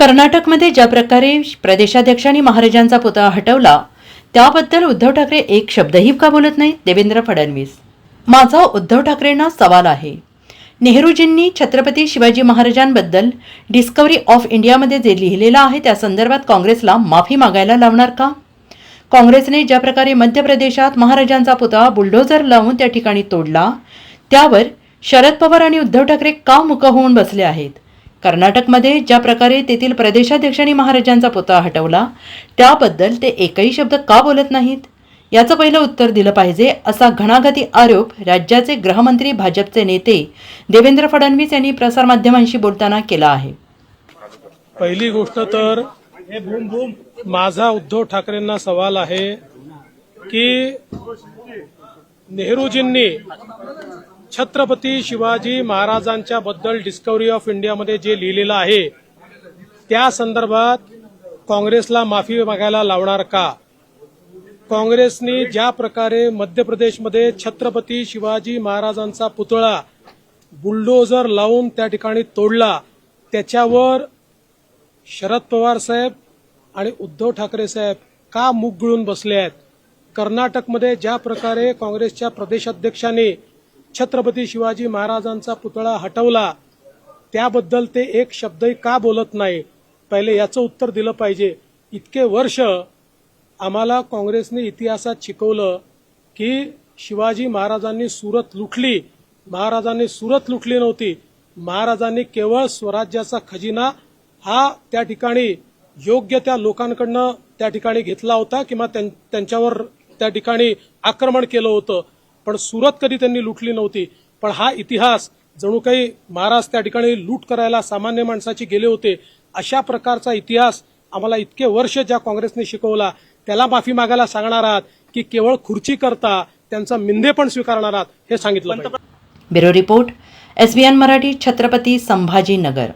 कर्नाटकमध्ये ज्या प्रकारे प्रदेशाध्यक्षांनी महाराजांचा पुतळा हटवला त्याबद्दल उद्धव ठाकरे एक शब्दही का बोलत नाहीत देवेंद्र फडणवीस. माझा उद्धव ठाकरेंना सवाल आहे. नेहरूजींनी छत्रपती शिवाजी महाराजांबद्दल डिस्कवरी ऑफ इंडियामध्ये जे लिहिलेलं आहे त्या संदर्भात काँग्रेसला माफी मागायला लावणार का? काँग्रेसने ज्या प्रकारे मध्य प्रदेशात महाराजांचा पुतळा बुलडोझर लावून त्या ठिकाणी तोडला त्यावर शरद पवार आणि उद्धव ठाकरे का मुक होऊन बसले आहेत? कर्नाटकमध्ये ज्या प्रकारे तेथील प्रदेशाध्यक्षांनी महाराजांचा पुतळा हटवला त्याबद्दल ते एकही शब्द का बोलत नाहीत? याचं पहिलं उत्तर दिलं पाहिजे असा घणाघाती आरोप राज्याचे गृहमंत्री भाजपचे नेते देवेंद्र फडणवीस यांनी प्रसारमाध्यमांशी बोलताना केला आहे. पहिली गोष्ट तर माझा उद्धव ठाकरेंना सवाल आहे की नेहरूजींनी छत्रपती शिवाजी महाराजांच्या बद्दल डिस्कवरी ऑफ इंडियामध्ये जे लिहिलेलं आहे त्या संदर्भात काँग्रेसला माफी मागायला लावणार का? काँग्रेसने ज्या प्रकारे मध्य प्रदेशमध्ये छत्रपती शिवाजी महाराजांचा पुतळा बुलडोझर लावून त्या ठिकाणी तोडला त्याच्यावर शरद पवार साहेब आणि उद्धव ठाकरे साहेब का मूग गळून बसले आहेत? कर्नाटकमध्ये ज्या प्रकारे काँग्रेसच्या प्रदेशाध्यक्षांनी छत्रपती शिवाजी महाराजांचा पुतळा हटवला त्याबद्दल ते एक शब्दही का बोलत नाही? पहिले याचं उत्तर दिलं पाहिजे. इतके वर्ष आम्हाला काँग्रेसने इतिहासात शिकवलं की शिवाजी महाराजांनी सुरत लुटली. महाराजांनी सुरत लुटली नव्हती. महाराजांनी केवळ स्वराज्याचा खजिना हा त्या ठिकाणी योग्य त्या लोकांकडनं त्या ठिकाणी घेतला होता किंवा त्यां- त्यांच्यावर त्या ठिकाणी आक्रमण केलं होतं. पण सुरत कधी त्यांनी लुटली नव्हती पण हा इतिहास जणू काही महाराज त्या ठिकाणी लूट करायला सामान्य माणसाची गेले होते अशा प्रकारचा इतिहास आम्हाला इतके वर्ष ज्या काँग्रेसने शिकवला त्याला माफी मागायला सांगणार आहात की केवळ खुर्ची करता त्यांचा मिंधे पण स्वीकारणार आहात हे सांगितलं. Bureau report SBN Marathi Chhatrapati Sambhajinagar